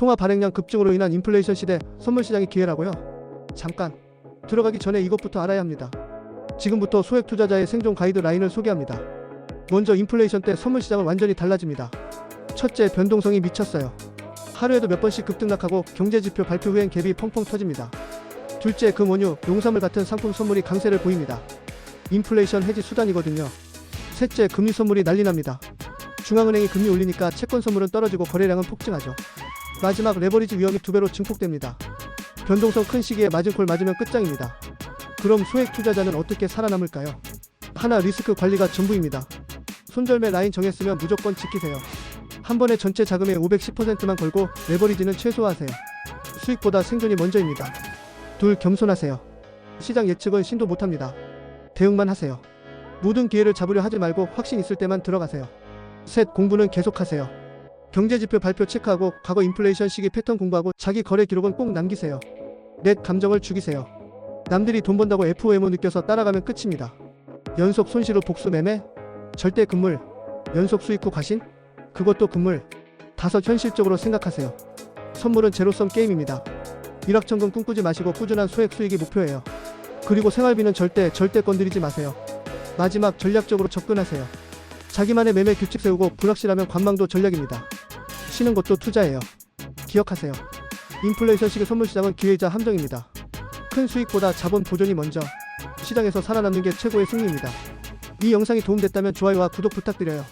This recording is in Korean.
통화 발행량 급증으로 인한 인플레이션 시대 선물 시장의 기회라고요? 잠깐 들어가기 전에 이것부터 알아야 합니다. 지금부터 소액 투자자의 생존 가이드라인을 소개합니다. 먼저 인플레이션 때 선물 시장은 완전히 달라집니다. 첫째, 변동성이 미쳤어요. 하루에도 몇 번씩 급등락하고 경제 지표 발표 후엔 갭이 펑펑 터집니다. 둘째, 금 원유, 농산물 같은 상품 선물이 강세를 보입니다. 인플레이션 해지 수단이거든요. 셋째, 금리 선물이 난리 납니다. 중앙은행이 금리 올리니까 채권 선물은 떨어지고 거래량은 폭증하죠. 마지막 레버리지 위험이 두 배로 증폭됩니다. 변동성 큰 시기에 마진콜 맞으면 끝장입니다. 그럼 소액 투자자는 어떻게 살아남을까요? 하나 리스크 관리가 전부입니다. 손절매 라인 정했으면 무조건 지키세요. 한 번에 전체 자금의 510%만 걸고 레버리지는 최소화하세요. 수익보다 생존이 먼저입니다. 둘 겸손하세요. 시장 예측은 신도 못합니다. 대응만 하세요. 모든 기회를 잡으려 하지 말고 확신 있을 때만 들어가세요. 셋 공부는 계속하세요. 경제지표 발표 체크하고 과거 인플레이션 시기 패턴 공부하고 자기 거래 기록은 꼭 남기세요. 넷 감정을 죽이세요. 남들이 돈 번다고 FOMO 느껴서 따라가면 끝입니다. 연속 손실 후 복수 매매, 절대 금물, 연속 수익 후 과신, 그것도 금물. 다섯 현실적으로 생각하세요. 선물은 제로섬 게임입니다. 일확천금 꿈꾸지 마시고 꾸준한 소액 수익이 목표예요. 그리고 생활비는 절대 절대 건드리지 마세요. 마지막 전략적으로 접근하세요. 자기만의 매매 규칙 세우고 불확실하면 관망도 전략입니다. 쉬는 것도 투자예요. 기억하세요. 인플레이션 시기 선물 시장은 기회이자 함정입니다. 큰 수익보다 자본 보존이 먼저. 시장에서 살아남는 게 최고의 승리입니다. 이 영상이 도움됐다면 좋아요와 구독 부탁드려요.